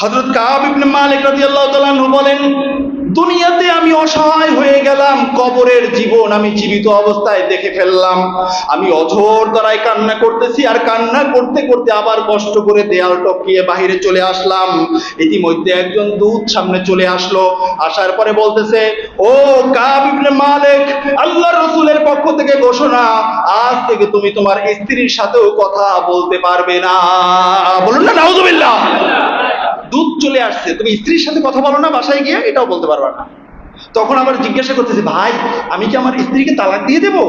হযরত কাব ইবনে মালিক রাদিয়াল্লাহু তাআলা বলেন, দুনিয়াতে আমি অসহায় হয়ে গেলাম, কবরের জীবন আমি জীবিত অবস্থায় দেখে ফেললাম। আমি অঝোর দ্বারাই কান্না করতেছি আর কান্না করতে করতে আবার কষ্ট করে দেয়াল টপকিয়ে বাহিরে চলে আসলাম। ইতিমধ্যে একজন দূত সামনে চলে আসলো, আসার পরে বলতেছে, ও কাব মালিক, আল্লাহর রাসূলের পক্ষ থেকে ঘোষণা, আজ থেকে তুমি তোমার স্ত্রীর সাথেও কথা বলতে পারবে না। বলুন না, নাউজুবিল্লাহ। দুধ চলে আসছে, তুমি স্ত্রীর সাথে কথা বলো না, বাসায় গিয়ে এটাও বলতে পারবা না। তখন আবার জিজ্ঞাসা করতেছে, ভাই, আমি কি আমার স্ত্রীকে তালাক দিয়ে দেবো?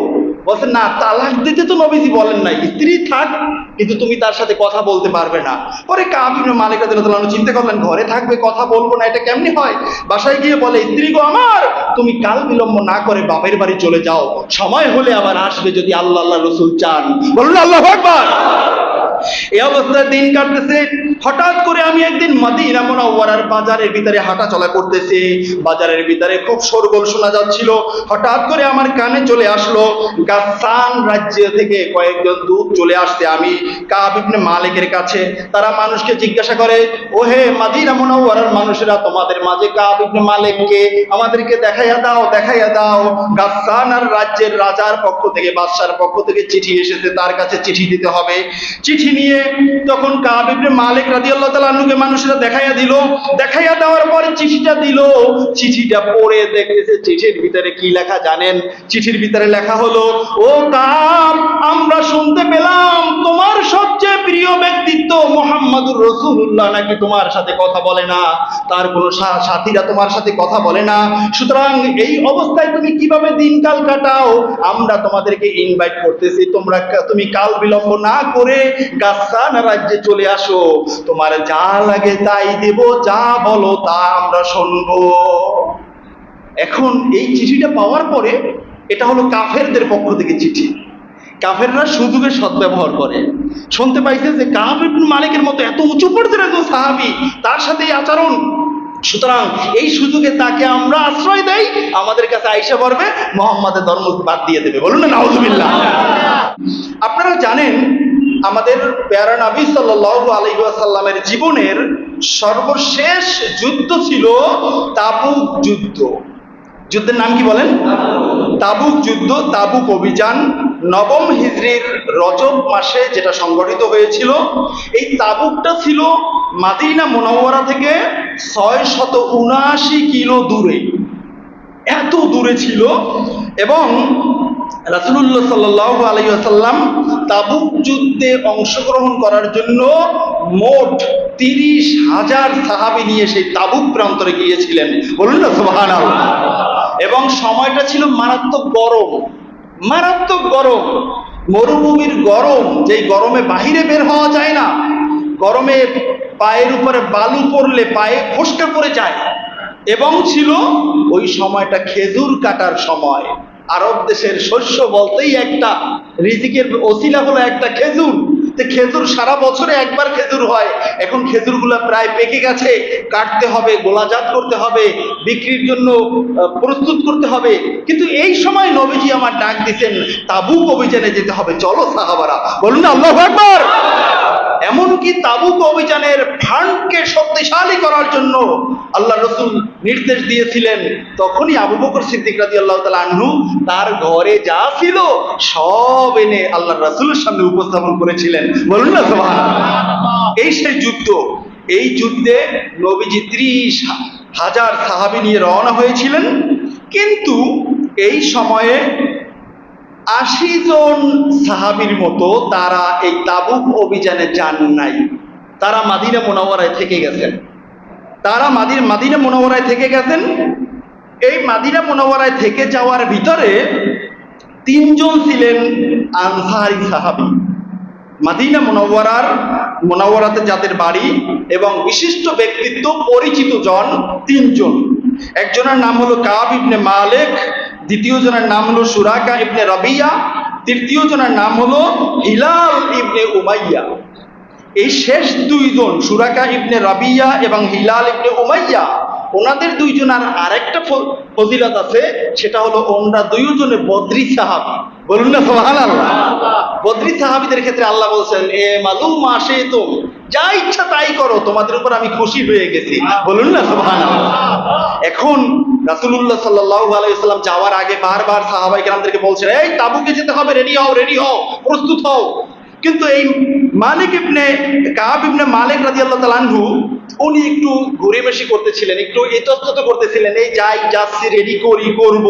বলছে, না, তালাক দিতে তো নবীজি বলেন নাই, স্ত্রী থাক, কিন্তু তুমি তার সাথে কথা বলতে পারবে না। পরে কাবিন মালিক রাদিয়াল্লাহু চিন্তা করলেন, ঘরে থাকবে, কথা বলব না, এটা কেমনি হয়? বাসায় গিয়ে বলে, স্ত্রী গো আমার, তুমি কাল বিলম্ব না করে বাপের বাড়ি চলে যাও, সময় হলে আবার আসবে যদি আল্লাহ আল্লাহ রসুল চান। বলুন আল্লাহ আকবার! এই অবস্থায় দিন কাটতেছে। হঠাৎ করে আমি একদিন মদিনা মুনাওয়ারার বাজারের ভিতরে হাঁটা চলা করতেছি। বাজারের ভিতরে খুব শোরগোল শোনা যাচ্ছিল। হঠাৎ করে আমার কানে চলে আসলো, গাসান রাজ্য থেকে কয়েকজন দূত চলে আসছে আমি, কাব ইবনে মালিকের কাছে। তারা মানুষকে জিজ্ঞাসা করে ও হে মাদিনা মুনাওয়ারার মানুষেরা তোমাদের মাঝে কাব ইবনে মালিককে আমাদেরকে দেখাইয়া দাও দেখাইয়া দাও। গাসান আর রাজ্যের রাজার পক্ষ থেকে, বাদশার পক্ষ থেকে চিঠি এসেছে, তার কাছে চিঠি দিতে হবে। চিঠি নিয়ে তখন কাব ইবনে মালিক রাদিয়াল্লাহু তাআলা আনহুকে মানুষেরা দেখাইয়া দিল। দেখাইয়া দেওয়ার পরে চিঠিটা দিল। চিঠিটা পড়ে দেখতেছে চিঠির ভিতরে কি লেখা জানেন? চিঠির ভিতরে লেখা হলো, ও কাব, আমরা শুনতে পেলাম তোমার সবচেয়ে প্রিয় ব্যক্তিত্ব মোহাম্মদুর রসুল্লাহ নাকি তোমার সাথে কথা বলে না? তার কোনো সাথীরা তোমার সাথে কথা বলে না। সুতরাং এই অবস্থায় তুমি কীভাবে দিনকাল কাটাও? আমরা তোমাদেরকে ইনভাইট করতেছি। তোমরা তুমি কাল বিলম্ব না করে গাছান রাজ্যে চলে আসো। তোমার যা লাগে তাই দেব, যা বলো তা আমরা শুনব। এখন এই চিঠিটা পাওয়ার পরে এটা হলো কাফেরদের পক্ষ থেকে চিঠি। কাফেররা সুযোগের সদ্ব্যবহার করে। শুনতে পাইছে যে ইবনে মালিকের মতো এত উঁচু পর্যায়ের একজন সাহাবি, তার সাথে এই আচরণ। সুতরাং এই সুযোগে তাকে আমরা আশ্রয় দেই, আমাদের কাছে আইসা পড়বে মোহাম্মদের ধর্ম বাদ দিয়ে দেবে। বলুন না, নাউজুবিল্লাহ। আপনারা জানেন আমাদের প্যারা নবী সাল্লাল্লাহু আলাইহি ওয়াসাল্লামের জীবনের সর্বশেষ যুদ্ধ ছিল তাবুক যুদ্ধ। যুদ্ধের নাম কি বলেন? তাবুক যুদ্ধ, তাবুক অভিযান। নবম হিজরির রজব মাসে যেটা সংগঠিত হয়েছিল, এই তাবুকটা ছিল মাদিনা মোনাওয়ারা থেকে ছয় শত উনআশি কিলো দূরে। এত দূরে ছিল এবং রাসুলুল্লাহ সাল্লাহ আলাইসাল্লাম তাবুক যুদ্ধে অংশগ্রহণ করার জন্য মোট তিরিশ হাজার সাহাবি নিয়ে সেই তাবুক প্রান্তরে গিয়েছিলেন। বলুন না সোহান এবং সময়টা ছিল মারাত্মক গরম। মারাত্মক গরম। মরুভূমির গরম, যেই গরমে বাহিরে বের হওয়া যায় না, গরমে পায়ের উপরে বালু পড়লে পায়ে ফসকা পড়ে যায়। এবং ছিল ওই সময়টা খেজুর কাটার সময়। আরব দেশের শস্য বলতেই একটা রিজিকের ওসিলা হলো একটা খেজুর। খেজুর সারা বছরে একবার খেজুর হয়। এখন খেজুরগুলো প্রায় পেকে গেছে। কাটতে হবে, গোলাজাত করতে হবে, বিক্রির জন্য প্রস্তুত করতে হবে। কিন্তু এই সময় নবীজি আমার ডাক দিচ্ছেন তাবুক অভিযানে যেতে হবে। চলো সাহাবারা, বলুন আল্লাহ আকবার। এমনকি তাবুক অভিযানের ফান্ডকে শক্তিশালী করার জন্য আল্লাহ রসুল নির্দেশ দিয়েছিলেন, তখনই আবু বকর সিদ্দিক রাজি আল্লাহ তালা আনহু তার ঘরে যা ছিল সব এনে আল্লাহ রসুলের সামনে উপস্থাপন করেছিলেন। বলুন না সোহান এই সেই যুদ্ধ, এই যুদ্ধে নবীজি ত্রিশ হাজার সাহাবি নিয়ে রওনা হয়েছিলেন। কিন্তু এই সময়ে আশি জন সাহাবির মতো তারা এই তাবুক অভিযানে যান নাই। তারা মাদিনা মোনাওয়ারায় থেকে গেছেন। তারা মাদির মাদিনা মোনাওয়ারায় থেকে গেছেন। এই মাদিনা মোনাওয়ারায় থেকে যাওয়ার ভিতরে তিনজন ছিলেন আনসারি সাহাবি। মাদিনা মোনাওয়ারার, মোনাওয়ারাতে যাদের বাড়ি এবং বিশিষ্ট ব্যক্তিত্ব পরিচিত জন তিনজন। একজনের নাম হলো কাব ইবনে মালেক দ্বিতীয় জনের নাম হলো সুরাকা ইবনে রবিয়া, তৃতীয় জনের নাম হলো হিলাল ইবনে উমাইয়া। এই শেষ দুইজন সুরাকা ইবনে রবিয়া এবং হিলাল ইবনে উমাইয়া, ওনাদের দুইজনের আরেকটা ফজিলত আছে, সেটা হলো ওনারা দুইজনে বদ্রি সাহাবি। বলুন না সোহান আল্লাহ বদ্রি সাহাবিদের ক্ষেত্রে আল্লাহ বলছেন, এ মালুম মাসে তো যা ইচ্ছা তাই করো, তোমাদের উপর আমি খুশি হয়ে গেছি। বলুন না সোহান এখন রাসুলুল্লাহ সাল্লাহ আলাইসাল্লাম যাওয়ার আগে বারবার সাহাবাই কেরামদেরকে বলছেন, এই তাবুকে যেতে হবে, রেডি হও রেডি হও, প্রস্তুত হও। কিন্তু এই মালিক ইবনে কাব ইবনে মালিক রাদিয়াল্লাহু তাআলা আনহু উনি একটু ঘুরেবেশি করতেছিলেন, একটু ইতস্তত করতেছিলেন, এই যাই, যাচ্ছি রেডি করি, করব,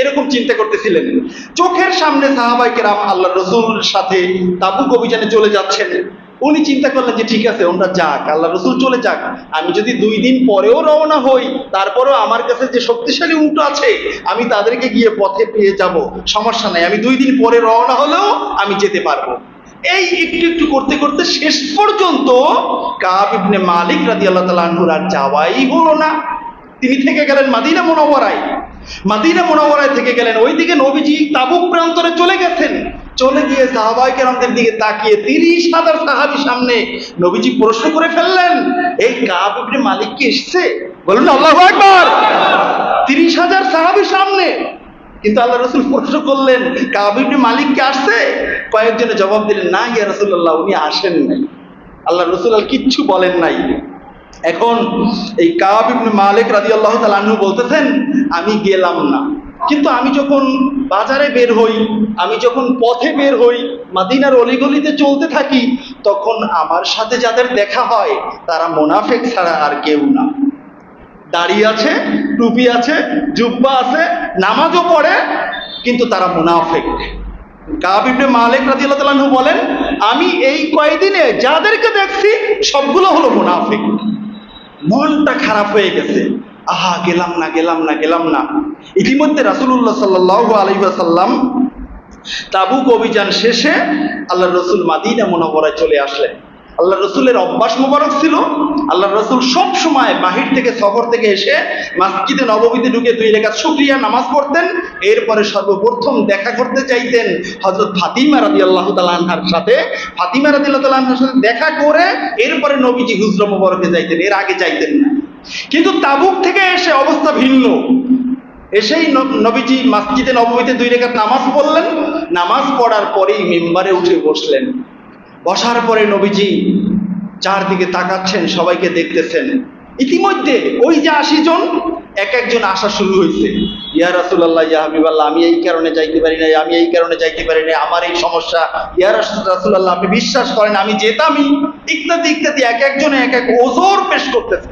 এরকম চিন্তা করতেছিলেন। চোখের সামনে সাহাবাই কেরাম আল্লাহ রসুলের সাথে তাবুক অভিযানে চলে যাচ্ছেন। উনি চিন্তা করলেন যে ঠিক আছে, ওনারা যাক, আল্লাহ রসুল চলে যাক। আমি যদি দুই দিন পরেও রওনা হই, তারপরেও আমার কাছে যে শক্তিশালী উঁট আছে, আমি তাদেরকে গিয়ে পথে পেয়ে যাব। সমস্যা নাই, আমি দুই দিন পরে রওনা হলেও আমি যেতে পারব। এই একটু একটু করতে করতে শেষ পর্যন্ত কাব ইবনে মালিক রাদি আল্লাহ তালা আনহুর আর যাওয়াই হলো না। তিনি থেকে গেলেন মাদিনা মোনাওয়ারায়। মাদিনা মোনাওয়ারায় থেকে গেলেন ওইদিকে নবীজি তাবুক প্রান্তরে চলে গেছেন। চলে গিয়ে সাহাবাই কেরামদের দিকে তাকিয়ে তিরিশ হাজার সাহাবি সামনে নবীজি প্রশ্ন করে ফেললেন, এই কাব ইবনে মালিক কি এসছে? বলুন আল্লাহ একবার তিরিশ হাজার সাহাবি সামনে। কিন্তু আল্লাহ রসুল প্রশ্ন করলেন কাবিবনে মালিককে আসছে? কয়েকজনে জবাব দিলেন, না ইয়া রসুল্লাহ উনি আসেন নাই। আল্লাহ রসুল আল কিচ্ছু বলেন নাই। এখন এই কাব ইবনে মালিক রাজি আল্লাহ তালু বলতেছেন, আমি গেলাম না। কিন্তু আমি যখন বাজারে বের হই, আমি যখন পথে বের হই, মাদিনার অলিগলিতে চলতে থাকি, তখন আমার সাথে যাদের দেখা হয়, তারা মোনাফেক ছাড়া আর কেউ না। দাড়ি আছে, টুপি আছে, জুব্বা আছে, নামাজও পড়ে, কিন্তু তারা মুনাফেক। কাবিবনে মালিক রাজি আল্লাহ বলেন, আমি এই কয়দিনে যাদেরকে দেখছি, সবগুলো হলো মুনাফিক। মনটা খারাপ হয়ে গেছে। আহা, গেলাম না গেলাম না গেলাম না। ইতিমধ্যে রাসুল্লাহ সাল্লাহ আলহিবাসাল্লাম তাবুক অভিযান শেষে আল্লাহ রসুল মাদিনা মনোবরায় চলে আসলেন। আল্লাহ রসুলের অভ্যাস মোবারক ছিল। আল্লাহ রসুল সব সময় বাহির থেকে, সফর থেকে এসে মাসজিদে নবমীতে ঢুকে দুই রেখা শুক্রিয়া নামাজ পড়তেন। এরপরে সর্বপ্রথম দেখা করতে চাইতেন হজরত ফাতিমা রাদি আল্লাহ তালাহার সাথে। ফাতিমা রাদি আল্লাহ তালাহার সাথে দেখা করে এরপরে নবীজি হুজর মোবারকে যাইতেন। এর আগে চাইতেন না। কিন্তু তাবুক থেকে এসে অবস্থা ভিন্ন। এসেই নবীজি মসজিদে নবমীতে দুই রেখাত নামাজ পড়লেন। নামাজ পড়ার পরেই মেম্বারে উঠে বসলেন। বসার পরে নবীজি চারদিকে তাকাচ্ছেন, সবাইকে দেখতেছেন। ইতিমধ্যে ওই যে আশি জন এক একজন আসা শুরু হয়েছে ইয়া রাসুল্লাহ ইয়া হাবিবাল্লাহ, আমি এই কারণে যাইতে পারি না আমি এই কারণে যাইতে পারি না আমার এই সমস্যা। ইয়া রাসুল্লাহ আপনি বিশ্বাস করেন, আমি যেতামই। ইত্যাদি ইত্যাদি, এক একজনে এক এক ওজোর পেশ করতেছে।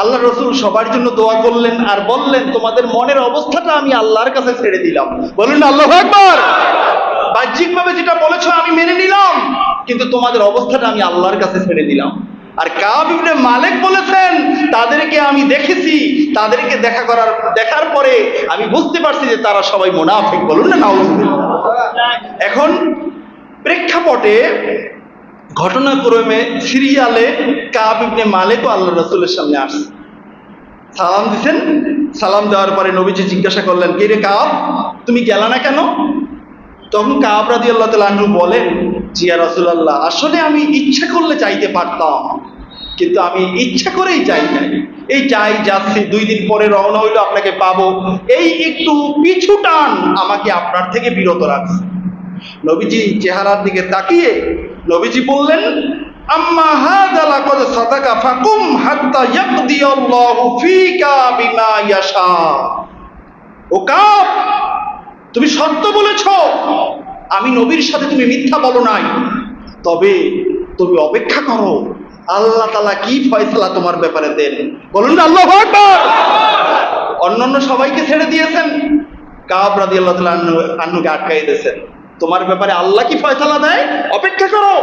আল্লাহ রসুল সবার জন্য দোয়া করলেন আর বললেন, তোমাদের মনের অবস্থাটা আমি আল্লাহর কাছে ছেড়ে দিলাম। বলুন আল্লাহ একবার বাহ্যিকভাবে যেটা বলেছ আমি মেনে নিলাম। কিন্তু তোমাদের অবস্থাটা আমি আল্লাহর কাছে ছেড়ে দিলাম। আর কাব ইবনে মালিক বলেছেন, তাদেরকে আমি দেখেছি, তাদেরকে দেখা করার, দেখার পরে আমি বুঝতে পারছি যে তারা সবাই মুনাফিক বলুন না এখন প্রেক্ষাপটে ঘটনাক্রমে সিরিয়ালে কাব ইবনে মালিকও আল্লাহ রসুলের সামনে আসছে। সালাম দিছেন, সালাম দেওয়ার পরে নবীজি জিজ্ঞাসা করলেন, কে রে কাব? তুমি গেলা না কেন? তখন কাব রাদি আল্লাহ তালু বলেন জিয়া রসুল্লাহ আসলে আমি ইচ্ছা করলে চাইতে পারতাম, কিন্তু আমি ইচ্ছা করেই যাই নাই। এই যাই যাচ্ছি, দুই দিন পরে রওনা হইল, আপনাকে পাবো। এই একটু পিছু টান আমাকে আপনার থেকে বিরত রাখছে। নবীজি চেহারার দিকে তাকিয়ে নবীজি বললেন, আম্মা ফাকুম ইয়াশা। ও কাব তুমি সত্য বলেছ। আমি নবীর সাথে তুমি মিথ্যা বলো নাই। তবে তুমি অপেক্ষা করো, আল্লাহ তালা কি ফয়সালা তোমার ব্যাপারে দেন। বলুন আল্লাহ অন্যান্য সবাইকে ছেড়ে দিয়েছেন। কাব রাদি আল্লাহ তালা আন্নুকে আটকাই দিয়েছেন। তোমার ব্যাপারে আল্লাহ কি ফয়সালা দেয়? অপেক্ষা করো,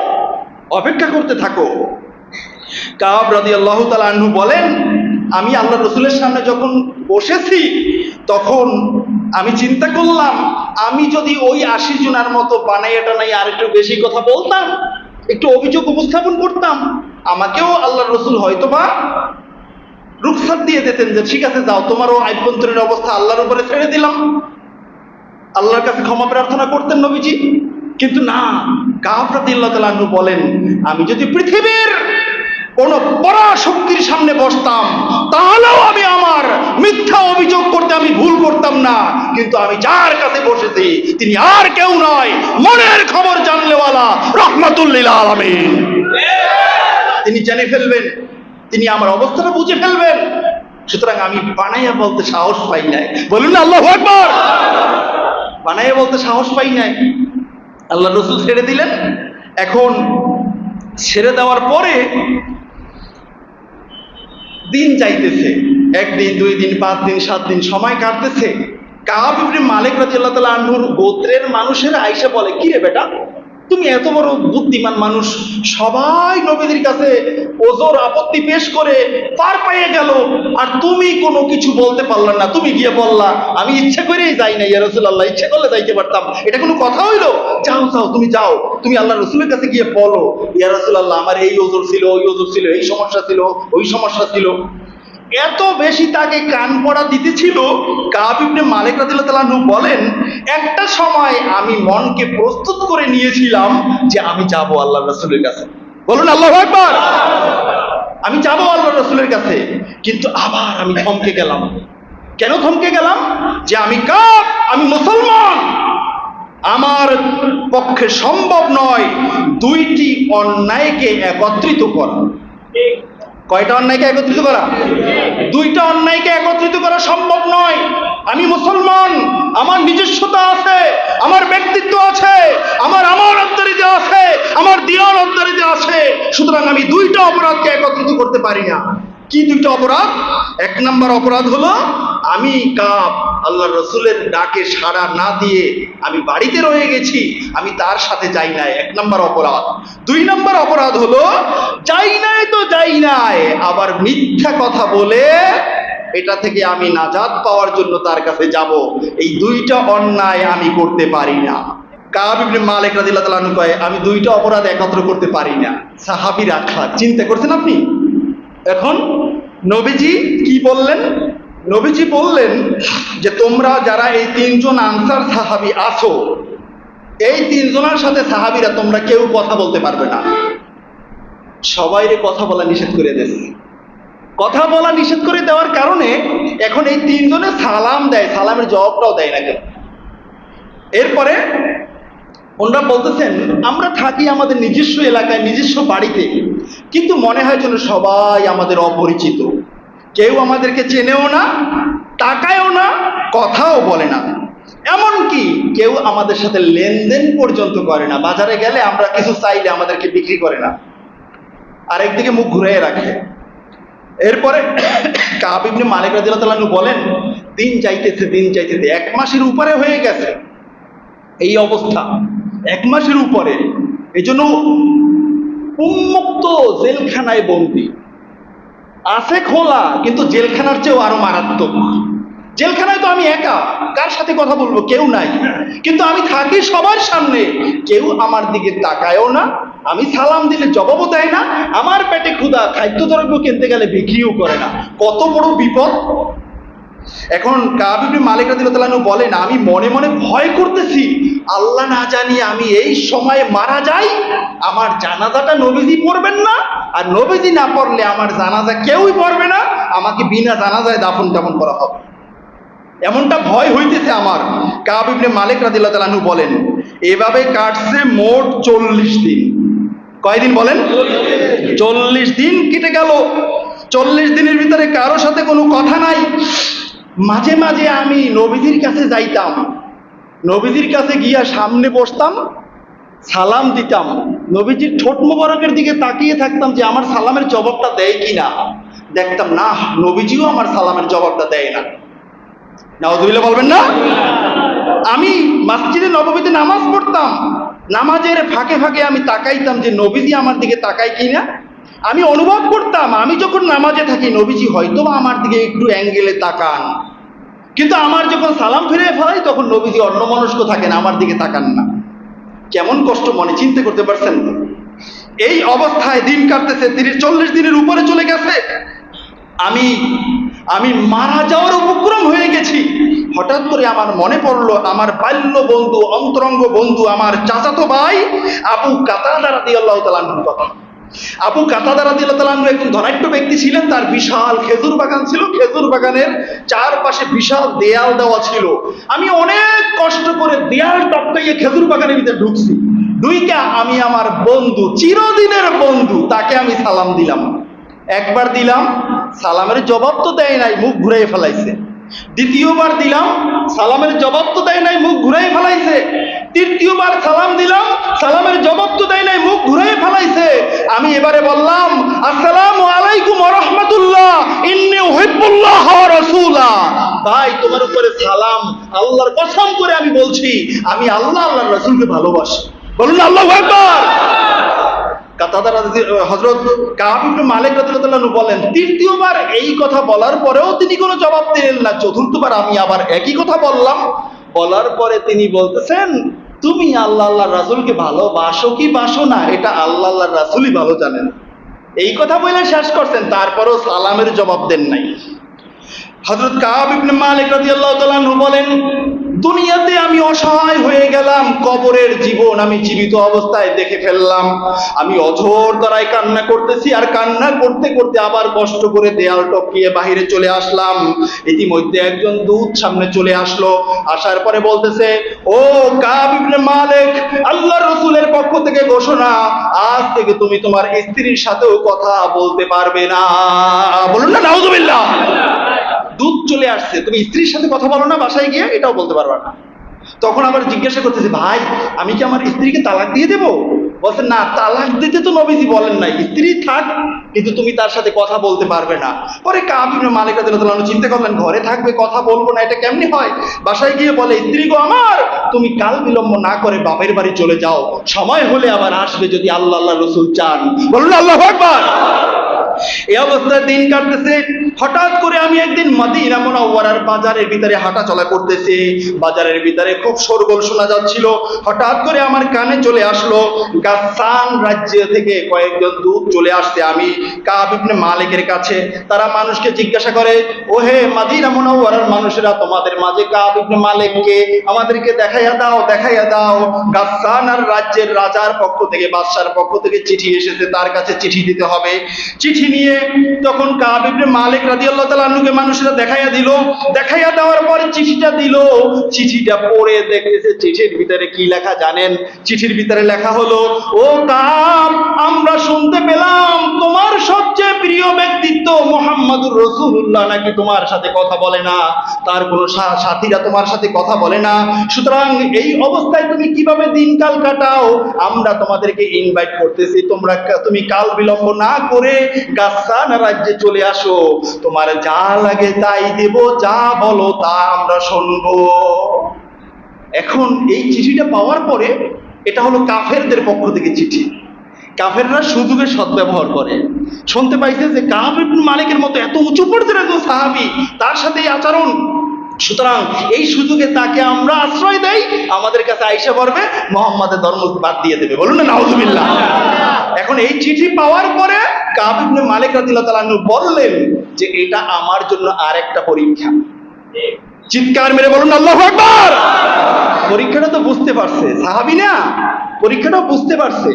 অপেক্ষা করতে থাকো। কাব রাদি আল্লাহ তালা আন্নু বলেন, আমি আল্লাহ রসুলের সামনে যখন বসেছি, তখন আমি চিন্তা করলাম, আমি যদি ওই আশি জনের মতো বানাইয়া টানাই আর একটু বেশি কথা বলতাম, একটু অভিযোগ উপস্থাপন করতাম, আমাকেও আল্লাহ রসুল হয়তো বা রুখসাত দিয়ে দিতেন যে, ঠিক আছে, যাও, তোমারও আভ্যন্তরীণ অবস্থা আল্লাহর উপরে ছেড়ে দিলাম। আল্লাহর কাছে ক্ষমা প্রার্থনা করতেন নবীজি। কিন্তু না কাহরাদিল্লাহ তালু বলেন, আমি যদি পৃথিবীর কোন পরাশক্তির সামনে বসতাম, তাহলেও আমি আমার মিথ্যা অভিযোগ করতে আমি ভুল করতাম না। কিন্তু আমি যার কাছে বসেছি, তিনি আর কেউ নয়, মনের খবর জানলেওয়ালা রহমাতুল্লিল আলমিন। তিনি জেনে ফেলবেন, তিনি আমার অবস্থাটা বুঝে ফেলবেন। সুতরাং আমি বানাইয়া বলতে সাহস পাই নাই। বলুন আল্লাহ একবার বানাইয়া বলতে সাহস পাই নাই। আল্লাহ রসুল ছেড়ে দিলেন। এখন ছেড়ে দেওয়ার পরে দিন যাইতেছে। একদিন, দুই দিন, পাঁচ দিন, সাত দিন সময় কাটতেছে। কাব মালিক রাজি আল্লাহ তাআলা আনহুর গোত্রের মানুষের আইসা বলে কি রে বেটা তুমি এত বড় বুদ্ধিমান মানুষ, সবাই নবীদের কাছে ওজোর আপত্তি পেশ করে পার পেয়ে গেল, আর তুমি কোনো কিছু বলতে পারলা না। তুমি গিয়ে বললা, আমি ইচ্ছে করেই যাই না ইয়া রাসূলুল্লাহ, ইচ্ছে করলে যাইতে পারতাম। এটা কোনো কথা হইল? যাও যাও, তুমি যাও, তুমি আল্লাহ রসুলের কাছে গিয়ে বলো, ইয়া রাসূলুল্লাহ, আমার এই ওজোর ছিল, ওই ওজোর ছিল, এই সমস্যা ছিল, ওই সমস্যা ছিল। এত বেশি তাকে কান পড়া দিতেছিল কাবিবনে মালিক রাদিল্লাহ বলেন একটা সময় আমি মনকে প্রস্তুত করে নিয়েছিলাম যে আমি যাব আল্লাহ রসুলের কাছে। বলুন আল্লাহ একবার আমি যাব আল্লাহ রসুলের কাছে, কিন্তু আবার আমি থমকে গেলাম। কেন থমকে গেলাম? যে আমি কাপ আমি মুসলমান। আমার পক্ষে সম্ভব নয় দুইটি অন্যায়কে একত্রিত করা। কয়টা অন্যায়কে একত্রিত করা? দুইটা অন্যায়কে একত্রিত করা সম্ভব নয়। আমি মুসলমান, আমার নিজস্বতা আছে, আমার ব্যক্তিত্ব আছে, আমার আমার অন্তরিতে আছে, আমার দিয়ার অন্তরিতে আছে। সুতরাং আমি দুইটা অপরাধকে একত্রিত করতে পারি না। কি দুইটা অপরাধ? এক নম্বর অপরাধ হলো, আমি কাপ আল্লাহ রসুলের ডাকে সাড়া না দিয়ে আমি বাড়িতে রয়ে গেছি, আমি তার সাথে যাই নাই। এক নম্বর অপরাধ। দুই নম্বর অপরাধ হলো, যাই নাই তো যাই নাই, আবার মিথ্যা কথা বলে এটা থেকে আমি নাজাদ পাওয়ার জন্য তার কাছে যাব। এই দুইটা অন্যায় আমি করতে পারি না। কাব ইবনে মালিক রাদিয়াল্লাহু তাআলা আনহু কয়, আমি দুইটা অপরাধ একত্র করতে পারি না। সাহাবী রাখা চিন্তা করছেন আপনি? এখন নবীজি কি বললেন? নবীজি বললেন যে, তোমরা যারা এই তিনজন আনসার সাহাবী আছো, এই তিনজনের সাথে সাহাবীরা তোমরা কেউ কথা বলতে পারবে না। সবাইরে কথা বলা নিষেধ করে দিয়েছে। কথা বলা নিষেধ করে দেওয়ার কারণে এখন এই তিনজনে সালাম দেয়, সালামের জবাবটাও দেয় না কেউ। এরপরে ওনারা বলতেছেন, আমরা থাকি আমাদের নিজস্ব এলাকায়, নিজস্ব বাড়িতে, কিন্তু মনে হয় যেন সবাই আমাদের অপরিচিত। কেউ আমাদেরকে চেনেও না টাকায়ও না, কথাও বলে না। এমনকি কেউ আমাদের সাথে লেনদেন পর্যন্ত করে না। বাজারে গেলে আমরা কিছু চাইলে আমাদেরকে বিক্রি করে না। আরেকদিকে মুখ ঘুরিয়ে রাখে। এরপরে কাব ইবনে মালিক তাআলা বলেন, দিন চাইতেছে দিন চাইতেছে এক মাসের উপরে হয়ে গেছে এই অবস্থা। এক মাসের উপরে। এই জন্য উন্মুক্ত জেলখানায় বন্দী। আছে খোলা, কিন্তু জেলখানার চেয়েও আরও মারাত্মক। জেলখানায় তো আমি একা। কার সাথে কথা বলব? কেউ নাই। কিন্তু আমি থাকি সবার সামনে। কেউ আমার দিকে তাকায়ও না। আমি সালাম দিলে জবাবও দেয় না। আমার পেটে ক্ষুধা, খাদ্যদ্রব্য কিনতে গেলে বিক্রিও করে না। কত বড় বিপদ। এখন কাবিবি মালিক রাদিল্লাহু বলেন, আমি মনে মনে ভয় করতেছি। আল্লাহ না জানি আমি এই সময়ে মারা যাই। আমার জানাজাটা নবীজি পড়বেন না। আর নবীজি না পড়লে আমার জানাজা কেউই পড়বে না। আমাকে বিনা জানাজায় দাফন টাফন করা হবে। এমনটা ভয় হইতেছে আমার। কাবিবনে মালিক রাদিল্লাহ তালানু বলেন, এভাবে কাটছে মোট চল্লিশ দিন। কয়দিন বলেন? চল্লিশ দিন কেটে গেল। চল্লিশ দিনের ভিতরে কারও সাথে কোনো কথা নাই। মাঝে মাঝে আমি নবীজির কাছে যাইতাম। নবীজির কাছে গিয়া সামনে বসতাম, সালাম দিতাম। নবীজির ঠোঁট মোবারকের দিকে তাকিয়ে থাকতাম যে আমার সালামের জবাবটা দেয় কিনা। দেখতাম না নবীজিও আমার সালামের জবাবটা দেয় না। নাওজুবিল্লাহ বলবেন না? আমি মসজিদে নবমীতে নামাজ পড়তাম। নামাজের ফাঁকে ফাঁকে আমি তাকাইতাম যে নবীজি আমার দিকে তাকায় কিনা। আমি অনুভব করতাম, আমি যখন নামাজে থাকি, নবীজি হয়তো আমার দিকে একটু অ্যাঙ্গেলে তাকান। কিন্তু আমার যখন সালাম ফিরে ফেলাই, তখন নবীজি অন্যমনস্ক থাকেন, আমার দিকে তাকান না। কেমন কষ্ট মনে চিন্তা করতে পারছেন? এই অবস্থায় দিন কাটতেছে, তিরিশ, চল্লিশ দিনের উপরে চলে গেছে। আমি আমি মারা যাওয়ার উপক্রম হয়ে গেছি। হঠাৎ করে আমার মনে পড়ল, আমার বাল্য বন্ধু, অন্তরঙ্গ বন্ধু, আমার চাচাতো ভাই আবু কাতাদা রাদিয়াল্লাহু তাআলার কথা আবু কাতাদা রাদিয়াল্লাহু তাআলা আনহু একজন ধনাঢ্য ব্যক্তি ছিলেন, তার বিশাল খেজুর বাগান ছিল। খেজুর বাগানের চারপাশে বিশাল দেয়াল দেওয়া ছিল। আমি অনেক কষ্ট করে দেয়াল টপকাইয়ে খেজুর বাগানের ভিতরে ঢুকছি। দুইটা আমি আমার বন্ধু, চিরদিনের বন্ধু, তাকে আমি সালাম দিলাম। একবার দিলাম সালামের জবাব তো দেয় নাই, মুখ ঘুরাই ফেলাইছে। দ্বিতীয়বার দিলাম, সালামের জবাব তো দেয় নাই, মুখ ঘুরাই ফেলাইছে। তৃতীয়বার সালাম দিলাম, সালামের জবাব তো দেয় নাই, মুখ ঘুরাই ফেলাইছে। আমি এবারে বললাম, আসসালামু আলাইকুম রাহমাতুল্লাহ, ইন্নী উহিব্বুল্লাহ ওয়া রাসূলা। ভাই, তোমার উপরে সালাম আল্লাহর কসম করে আমি বলছি, আমি আল্লাহ, আল্লাহর রাসূলকে ভালোবাসি। বলুন আল্লাহু আকবার। কাতাদা রাজি- হযরত কাব ইবনে মালিক রাদিয়াল্লাহু বলেন, তৃতীয়বার এই কথা বলার পরেও তিনি কোনো জবাব না। চতুর্থবার আমি আবার একই কথা বললাম। বলার পরে তিনি বলতেছেন, তুমি আল্লাহ রাসূলকে ভালোবাসো কি বাসো না? এটা আল্লাহ রাসূলই ভালো জানেন। এই কথা বলে শেষ করছেন, তারপরেও সালামের জবাব দেন নাই। হযরত কাব ইবনে মালিক রাদিয়াল্লাহু তাআলা আনহু বলেন, দুনিয়াতে আমি অসহায় হয়ে গেলাম, কবরের জীবন আমি জীবিত অবস্থায় দেখে ফেললাম। আমি অঝোর দ্বারাই কান্না করতেছি আর কান্না করতে করতে আবার কষ্ট করে দেয়াল টপকিয়ে বাহিরে চলে আসলাম। ইতিমধ্যে একজন দূত সামনে চলে আসলো, আসার পরে বলতেছে, ও কাব ইবনে মালিক, আল্লাহর রাসূলের পক্ষ থেকে ঘোষণা, আজ থেকে তুমি তোমার স্ত্রীর সাথেও কথা বলতে পারবে না। বলুন না, নাউজুবিল্লাহ। দুধ চলে আসছে, তুমি স্ত্রীর সাথে কথা বলো না বাসায় গিয়ে, এটাও বলতে পারবা না। তখন আবার জিজ্ঞাসা করতেছি, ভাই, আমি কি আমার স্ত্রীকে তালাক দিয়ে দেবো? বলছে, না, তালাক দিতে তো নবীজি বলেন নাই, স্ত্রী থাক, কিন্তু তুমি তার সাথে কথা বলতে পারবে না। পরে কাবিন মালিক রাদিয়াল্লাহু চিন্তা করলেন, ঘরে থাকবে, কথা বলব না, এটা কেমনি হয়? বাসায় গিয়ে বলে, স্ত্রী গো আমার, তুমি কাল বিলম্ব না করে বাপের বাড়ি চলে যাও, সময় হলে আবার আসবে যদি আল্লাহ আল্লাহ রসুল চান। বলুন আল্লাহ আকবার! এই অবস্থায় দিন কাটতেছে। হঠাৎ করে আমি একদিন মদিনা মুনাওয়ারার বাজারের ভিতরে হাঁটা চলা করতেছি। বাজারের ভিতরে খুব শোরগোল শোনা যাচ্ছিল। হঠাৎ করে আমার কানে চলে আসলো, গাসান রাজ্য থেকে কয়েকজন দূত চলে আসছে আমি, কাব ইবনে মালিকের কাছে। তারা মানুষকে জিজ্ঞাসা করে ও হে মাদিনা মুনাওয়ারার মানুষেরা তোমাদের মাঝে কাব ইবনে মালিককে আমাদেরকে দেখাইয়া দাও দেখাইয়া দাও। গাসান আর রাজ্যের রাজার পক্ষ থেকে, বাদশার পক্ষ থেকে চিঠি এসেছে, তার কাছে চিঠি দিতে হবে। চিঠি নিয়ে তখন কাব ইবনে মালিক রাদিয়াল্লাহু তাআলা আনহুকে মানুষেরা দেখাইয়া দিল। দেখাইয়া দেওয়ার পরে চিঠিটা দিল। চিঠিটা পড়ে দেখতেছে চিঠির ভিতরে কি লেখা জানেন? চিঠির ভিতরে লেখা হলো, ও কাব, আমরা শুনতে পেলাম তোমার সবচেয়ে প্রিয় ব্যক্তিত্ব মোহাম্মদুর রসুল্লাহ নাকি তোমার সাথে কথা বলে না? তার কোনো সাথীরা তোমার সাথে কথা বলে না। সুতরাং এই অবস্থায় তুমি কীভাবে দিনকাল কাটাও? আমরা তোমাদেরকে ইনভাইট করতেছি। তোমরা তুমি কাল বিলম্ব না করে গাছান রাজ্যে চলে আসো। তোমার যা লাগে তাই দেব, যা বলো তা আমরা শুনব। এখন এই চিঠিটা পাওয়ার পরে এটা হলো কাফেরদের পক্ষ থেকে চিঠি। কাফেররা সুযোগের সদ্ব্যবহার করে। শুনতে পাইছে যে কাব মালিকের মতো এত উঁচু পর্যায়ের একজন সাহাবী, তার সাথে এই আচরণ। সুতরাং এই সুযোগে তাকে আমরা আশ্রয় দেই, আমাদের কাছে আইসা পড়বে মোহাম্মদের ধর্ম বাদ দিয়ে দেবে। বলুন না, নাউজুবিল্লাহ। এখন এই চিঠি পাওয়ার পরে কাব ইবনে মালিক আনহু বললেন যে এটা আমার জন্য আরেকটা পরীক্ষা। চিৎকার মেরে বলুন আল্লাহু আকবার! পরীক্ষাটা তো বুঝতে পারছে। সাহাবি না? পরীক্ষাটাও বুঝতে পারছে।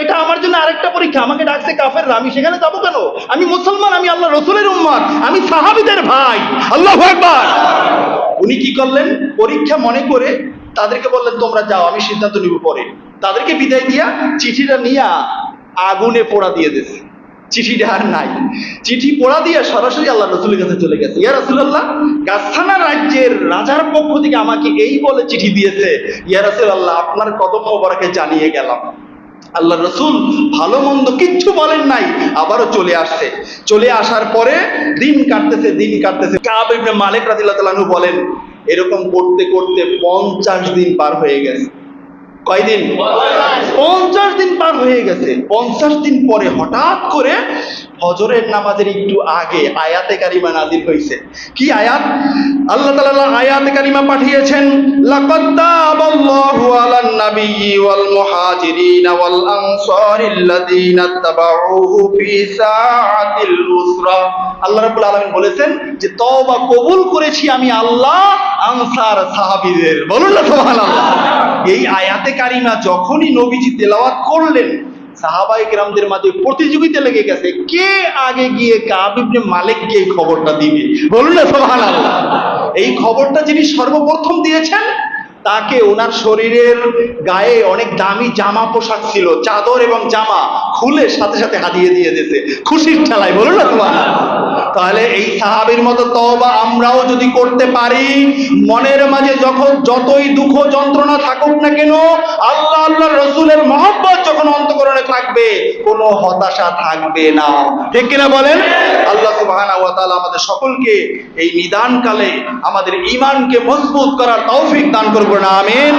এটা আমার জন্য আরেকটা পরীক্ষা। আমাকে ডাকছে কাফেররা আমি সেখানে যাব কেন? আমি মুসলমান আমি আল্লাহ রসুলের উম্মত আমি সাহাবিদের ভাই। আল্লাহ একবার উনি কি করলেন? পরীক্ষা মনে করে তাদেরকে বললেন তোমরা যাও আমি সিদ্ধান্ত নিব পরে। তাদেরকে বিদায় দিয়া চিঠিটা নিয়া আগুনে পোড়া দিয়ে দিয়েছে। চিঠিটা আর নাই। চিঠি পোড়া দিয়ে সরাসরি আল্লাহ রসুলের কাছে চলে গেছে। ইয়া রসুল্লাহ গাছানা রাজ্যের রাজার পক্ষ থেকে আমাকে এই বলে চিঠি দিয়েছে, ইয়া রসুল্লাহ আপনার কদম মোবারকে জানিয়ে গেলাম। আল্লাহ রসুল ভালো মন্দ কিচ্ছু বলেন নাই, আবারও চলে আসছে। চলে আসার পরে দিন কাটতেছে দিন কাটতেছে। কাব ইবনে মালিক আনহু বলেন, এরকম করতে করতে পঞ্চাশ দিন পার হয়ে গেছে। কয়দিন? পঞ্চাশ দিন পার হয়ে গেছে। পঞ্চাশ দিন পরে হঠাৎ করে হজরের নামাজের একটু আগে আয়াতে কারিমা নাজিল হয়েছে। কি আয়াত? আল্লাহ তাআলা আয়াতে কারিমা পাঠিয়েছেন, লাকাদ তাবাল্লাহু আলান নাবিয়্যি ওয়াল মুহাজিরিন ওয়াল আনসারিল্লাযীনা তাবাউহু ফি সাআতিল উসরা। আল্লাহ রাব্বুল আলামিন বলেছেন যে, তওবা কবুল করেছি আমি আল্লাহ, আনসার সাহাবীদের। বলুন না, সুবহানাল্লাহ। এই আয়াতে কারিমা যখনই নবীজি তেলাওয়াত করলেন সাহাবাই গ্রামদের মাঝে প্রতিযোগিতা লেগে গেছে। কে আগে গিয়ে কাবিবনে মালিককে এই খবরটা দিবে? বলুন না, সুবহানাল্লাহ। এই খবরটা যিনি সর্বপ্রথম দিয়েছেন তাকে ওনার শরীরের গায়ে অনেক দামি জামা পোশাক ছিল, চাদর এবং জামা খুলে সাথে সাথে হাতিয়ে দিয়ে দিয়েছে। খুশির ঠেলায়, বলুন না সুবহানাল্লাহ তাহলে এই সাহাবীর মতো তওবা আমরাও যদি করতে পারি, মনের মাঝে যখন যতই দুঃখ যন্ত্রণা থাকুক না কেন, আল্লাহ আল্লাহ রসুলের মহব্বত যখন অন্তকরণে থাকবে, কোনো হতাশা থাকবে না। ঠিক কিনা বলেন? আল্লাহ সুবহানাহু ওয়া তাআলা আমাদের সকলকে এই নিদান কালে আমাদের ইমানকে মজবুত করার তৌফিক দান করবেন আমিন